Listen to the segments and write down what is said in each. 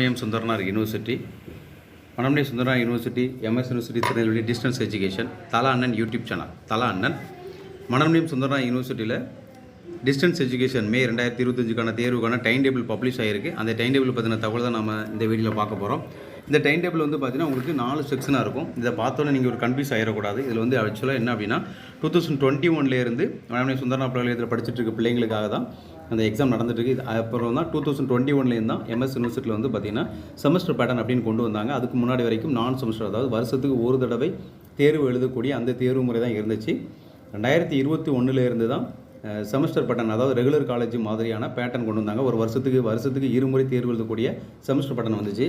Name Sundaranar university மனம் Sundaranar university MS university Tirunelveli distance education தலா அண்ணன் யூடியூப் சேனல் தலா அண்ணன். மனம் சுந்தரனார் யூனிவர்சிட்டியில் டிஸ்டன்ஸ் எஜுகேஷன் மே ரெண்டாயிரத்தி இருபத்தஞ்சுக்கான தேர்வுக்கான டைம் டேபிள் பப்ளிஷ் ஆகிருக்கு அந்த டைம் டேபிள் பற்றின தகவல் தான் நம்ம இந்த வீடியோவில் பார்க்க போகிறோம் இந்த டைம் டேபிள் வந்து பார்த்தீங்கன்னா உங்களுக்கு நாலு செக்ஷனாக இருக்கும். இதை பார்த்தோன்னே நீங்கள் ஒரு கன்ஃபியூஸ் ஆகிடக்கூடாது இதில் வந்து ஆக்சுவலாக என்ன அப்படின்னா டூ தௌசண்ட் டுவெண்ட்டி ஒன்லேருந்து மனமே சுந்தரனா பல்கலைக்கழகத்தில் படிச்சுட்டு இருக்க பிள்ளைங்களுக்காக தான் அந்த எக்ஸாம் நடந்துட்டுருக்கு இது அப்புறம் தான் டூ தௌசண்ட் டுவெண்ட்டி ஒன்லேருந்து தான் எம்எஸ் யூனிவர்சிட்டியில் வந்து பார்த்தீங்கன்னா செமஸ்டர் பேட்டர்ன் அப்படின்னு கொண்டு வந்தாங்க. அதுக்கு முன்னாடி வரைக்கும் நான் செமஸ்டர் அதாவது வருஷத்துக்கு ஒரு தடவை தேர்வு எழுதக்கூடிய அந்த தேர்வு முறை தான் இருந்துச்சு. ரெண்டாயிரத்தி இருபத்தி ஒன்றுலேருந்து தான் செமஸ்டர் பேட்டர்ன் அதாவது ரெகுலர் காலேஜ் மாதிரியான பேட்டர்ன் கொண்டு வந்தாங்க. ஒரு வருஷத்துக்கு வருஷத்துக்கு இருமுறை தேர்வு எழுதக்கூடிய செமஸ்டர் பேட்டர்ன் வந்துச்சு.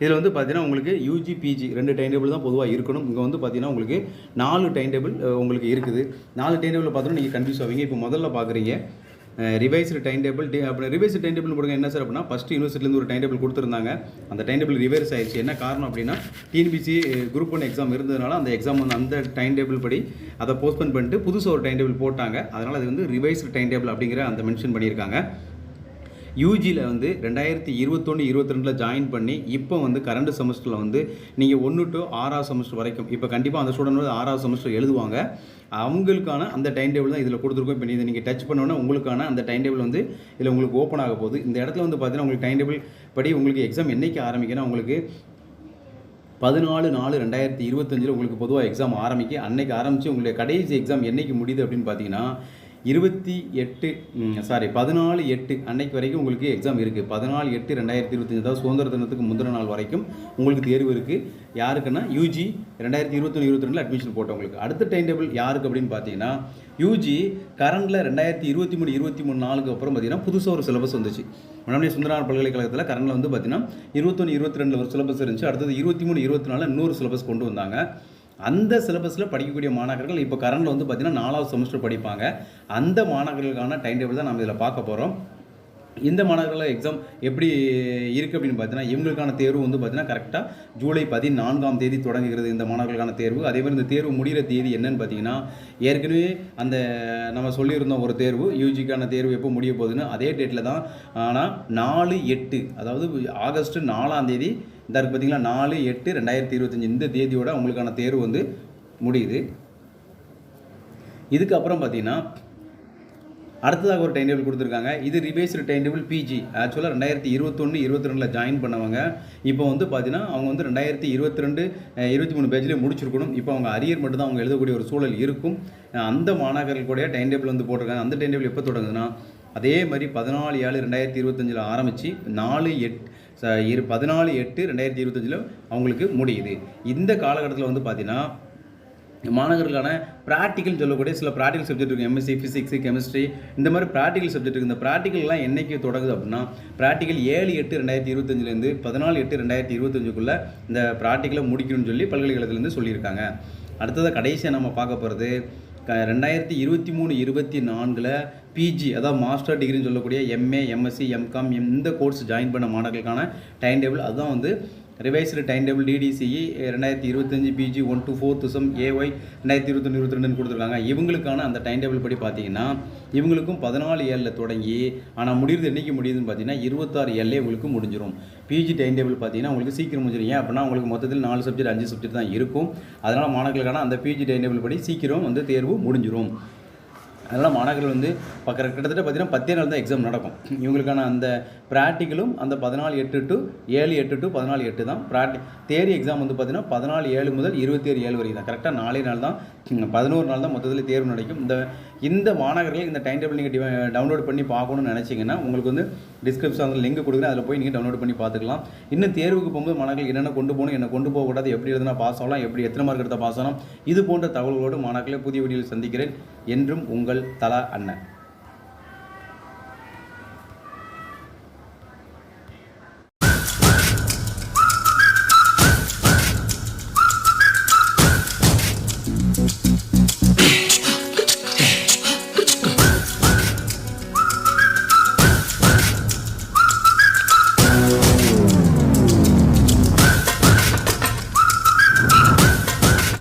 இதில் வந்து பார்த்தீங்கன்னா உங்களுக்கு யூஜி பிஜி ரெண்டு டைம் டேபிள் தான் பொதுவாக இருக்கணும். இங்கே வந்து பார்த்தீங்கன்னா உங்களுக்கு நாலு டைம் டேபிள் உங்களுக்கு இருக்குது. நாலு டைம் டேபிள் பார்த்தோன்னா நீங்கள் கன்ஃபியூஸ் ஆவீங்க. இப்போ முதல்ல பார்க்குறீங்க ரிவைஸ்டு டைம் டேபிள் டி அப்படி ரிவைஸ்டு டைம் டேபிள் போடுங்க. என்ன சார் அப்படின்னா ஃபஸ்ட் யூனிவர்சிட்டிலேருந்து ஒரு டைம் டேபிள் கொடுத்துருந்தாங்க. அந்த டைம் டேபிள் ரிவைஸ் ஆயிடுச்சு. என்ன காரணம் அப்படின்னா டிஎன்பிசி குரூப் ஒன் எக்ஸாம் இருந்ததுனால அந்த எக்ஸாம் வந்து அந்த டைம் டேபிள் படி அதை போஸ்ட்போன் பண்ணிட்டு புதுசாக ஒரு டைம் டேபிள் போட்டாங்க. அதனால் அது வந்து ரிவைஸ்டு டைம் டேபிள் அப்படிங்கிற அந்த மென்ஷன் பண்ணியிருக்காங்க. யூஜியில் வந்து ரெண்டாயிரத்தி இருபத்தொன்று இருபத்தி ரெண்டில் ஜாயின் பண்ணி இப்போ வந்து கரண்ட் செமஸ்டரில் வந்து நீங்கள் ஒன்று டு ஆறாவது செமஸ்டர் வரைக்கும் இப்போ கண்டிப்பாக அந்த ஸ்டூடெண்ட் வந்து ஆறாவது செமஸ்டர் எழுதுவாங்க. அவங்களுக்கான அந்த டைம் டேபிள் தான் இதில் கொடுத்துருக்கோம். இப்போ இதை நீங்கள் டச் பண்ணோன்னா உங்களுக்கான அந்த டைம் டேபிள் வந்து இதில் உங்களுக்கு ஓப்பன் ஆக போகுது. இந்த இடத்துல வந்து பார்த்தீங்கன்னா உங்களுக்கு டைம் டேபிள் படி உங்களுக்கு எக்ஸாம் என்னைக்கு ஆரம்பிக்கணும் உங்களுக்கு பதினாலு நாலு ரெண்டாயிரத்தி இருபத்தஞ்சில் உங்களுக்கு பொதுவாக எக்ஸாம் ஆரம்பிக்க அன்னைக்கு ஆரம்பித்து உங்களுடைய கடைசி எக்ஸாம் என்னைக்கு முடியுது அப்படின்னு பார்த்தீங்கன்னா இருபத்தி எட்டு சாரி பதினாலு எட்டு அன்னைக்கு வரைக்கும் உங்களுக்கு எக்ஸாம் இருக்குது பதினாலு எட்டு ரெண்டாயிரத்தி இருபத்தஞ்சு அதாவது சுதந்திர தினத்துக்கு முந்தின நாள் வரைக்கும் உங்களுக்கு தேர்வு இருக்குது யாருக்குன்னா யூஜி ரெண்டாயிரத்தி இருபத்தொன்று இருபத்தி ரெண்டில் அட்மிஷன் போட்டவங்களுக்கு. அடுத்த டைம் டேபிள் யாருக்கு அப்படின்னு பார்த்தீங்கன்னா யூஜி கரண்டில் ரெண்டாயிரத்தி இருபத்தி மூணு இருபத்தி மூணு நாளுக்கு அப்புறம் பார்த்தீங்கன்னா புதுசாக ஒரு சிலபஸ் வந்துச்சு. மனமே சுந்தரநாள் பல்கலைக்கழகத்தில் கரண்டில் வந்து பார்த்தீங்கன்னா இருபத்தொன்று இருபத்தி ரெண்டில் ஒரு சிலபஸ் இருந்துச்சு. அடுத்தது இருபத்தி மூணு இருபத்தி நாலில் இன்னொரு சிலபஸ் கொண்டு வந்தாங்க. அந்த சிலபஸில் படிக்கக்கூடிய மாணவர்கள் இப்போ கரண்டில் வந்து பார்த்திங்கன்னா நாலாவது செமஸ்டர் படிப்பாங்க. அந்த மாணவர்களுக்கான டைம் டேபிள் தான் நம்ம இதில் பார்க்க போகிறோம் இந்த மாணவர்கள் எக்ஸாம் எப்படி இருக்குது அப்படின்னு பார்த்தீங்கன்னா இவங்களுக்கான தேர்வு வந்து பார்த்தீங்கன்னா கரெக்டாக ஜூலை பதினான்காம் தேதி தொடங்குகிறது இந்த மாணவர்களுக்கான தேர்வு. அதே மாதிரி இந்த தேர்வு முடிகிற தேதி என்னன்னு பார்த்தீங்கன்னா ஏற்கனவே அந்த நம்ம சொல்லியிருந்தோம் ஒரு தேர்வு யூஜிக்கான தேர்வு எப்போ முடிய போகுதுன்னு அதே டேட்டில் தான். ஆனால் நாலு எட்டு அதாவது ஆகஸ்ட் நாலாம் தேதி இந்த பார்த்தீங்களா நாலு எட்டு ரெண்டாயிரத்தி இருபத்தஞ்சி இந்த தேதியோட அவங்களுக்கான தேர்வு வந்து முடியுது. இதுக்கப்புறம் பார்த்தீங்கன்னா அடுத்ததாக ஒரு டைம் டேபிள் கொடுத்துருக்காங்க. இது ரிவைஸ்டு டைம் டேபிள் பிஜி ஆக்சுவலாக ரெண்டாயிரத்தி இருபத்தொன்று இருபத்தி ரெண்டில் ஜாயின் பண்ணவங்க. இப்போ வந்து பார்த்தீங்கன்னா அவங்க வந்து ரெண்டாயிரத்தி இருபத்தி ரெண்டு இருபத்தி மூணு பேஜ்லேயே முடிச்சிருக்கணும். இப்போ அவங்க அரியர் மட்டும் தான் அவங்க எழுதக்கூடிய ஒரு சூழல் இருக்கும். அந்த மாணவர்களுடைய டைம் டேபிள் வந்து போட்டிருக்காங்க. அந்த டைம் டேபிள் எப்போ தொடங்குதுன்னா அதே மாதிரி பதினாலு ஏழு ரெண்டாயிரத்தி இருபத்தஞ்சில் ஆரம்பித்து நாலு எட் இரு பதினாலு எட்டு ரெண்டாயிரத்தி இருபத்தஞ்சில் அவங்களுக்கு முடியுது. இந்த காலகட்டத்தில் வந்து பார்த்தீங்கன்னா மாணவர்களுக்கான ப்ராக்டிக்கல் சொல்லக்கூடிய சில ப்ராக்டிக்கல் சப்ஜெக்ட் இருக்குது எம்எஸ்சி ஃபிசிக்ஸ் கெமிஸ்ட்ரி இந்த மாதிரி ப்ராக்டிக்கல் சப்ஜெக்ட் இருக்குது இந்த ப்ராக்டிக்கல்லாம் என்னைக்கு தொடங்குது அப்படின்னா ப்ராக்டிக்கல் ஏழு எட்டு ரெண்டாயிரத்தி இருபத்தஞ்சிலேருந்து பதினாலு எட்டு ரெண்டாயிரத்தி இருபத்தஞ்சுக்குள்ளே இந்த ப்ராக்டிக்கலை முடிக்கணும்னு சொல்லி பல்கலைக்கழகத்துலேருந்து சொல்லியிருக்காங்க. அடுத்ததாக கடைசியாக நம்ம பார்க்க போகிறது க ரெண்டாயிரத்தி இருபத்தி மூணு இருபத்தி நான்கில் பிஜி அதாவது மாஸ்டர் டிகிரின்னு சொல்லக்கூடிய எம்ஏ எம்எஸ்சி எம்காம் இந்த கோர்ஸ் ஜாயின் பண்ண மாணவர்களுக்கான டைம் டேபிள் அதுதான் வந்து ரிவைஸ்டு டைம் டேபிள் டிடிசிஇ ரெண்டாயிரத்தி இருபத்தஞ்சி பிஜி ஒன் டூ ஃபோர் துசம் ஏஒய் ரெண்டாயிரத்தி இருபத்தொன்று இருபத்தி ரெண்டுன்னு கொடுத்துருக்காங்க. இவங்களுக்கான அந்த டைம் டேபிள் படி பார்த்தீங்கன்னா இவங்களுக்கும் பதினாலு ஏழில் தொடங்கி ஆனால் முடியுது என்றைக்கு முடியுதுன்னு பார்த்தீங்கன்னா இருபத்தாறு ஏழில் உங்களுக்கு முடிஞ்சிடும் பிஜி டைம் டேபிள் பார்த்தீங்கன்னா உங்களுக்கு சீக்கிரம் முடிஞ்சிடும் ஏன் அப்படின்னா உங்களுக்கு மொத்தத்தில் நாலு சப்ஜெக்ட் அஞ்சு சப்ஜெக்ட் தான் இருக்கும். அதனால் மாணவர்களுக்கான அந்த பிஜி டைம் டேபிள் படி சீக்கிரம் வந்து தேர்வு முடிஞ்சிடும் அதனால் மாணவர்கள் வந்து பக்க கிட்டத்தட்ட பார்த்தீங்கன்னா பத்தே நாள் தான் எக்ஸாம் நடக்கும். இவங்களுக்கான அந்த ப்ராக்டிக்கலும் அந்த பதினாலு எட்டு டு ஏழு எட்டு டு பதினாலு எட்டு தான். ப்ராக்டி தேரி எக்ஸாம் வந்து பார்த்தீங்கன்னா பதினாலு ஏழு முதல் இருபத்தேழு ஏழு வரைக்கும் தான். கரெக்டாக நாலே நாள் தான் பதினோரு நாள் தான் மொத்தத்தில் தேர்வு நடக்கும். இந்த இந்த மாணவர்கள் இந்த டைம் டேபிள் நீங்கள் டவுன்லோட் பண்ணி பார்க்கணும்னு நினச்சிங்கன்னா உங்களுக்கு வந்து டிஸ்கிரிப்ஷன் லிங்க் கொடுக்குறேன். அதில் போய் நீங்கள் டவுன்லோட் பண்ணி பார்த்துக்கலாம். இன்னும் தேர்வுக்கு போகும்போது மாணவர்கள் என்னென்ன கொண்டு போகணும் என்ன கொண்டு போகக்கூடாது எப்படி எதுனா பாஸ் ஆகலாம் எப்படி எத்தனை மார்க் எடுத்தால் பாஸ் ஆகலாம் இது போன்ற தகவல்களோடு மாணவர்களை புதிய வீடியோவில் சந்திக்கிறேன். என்றும் உங்கள் தலா அண்ணன்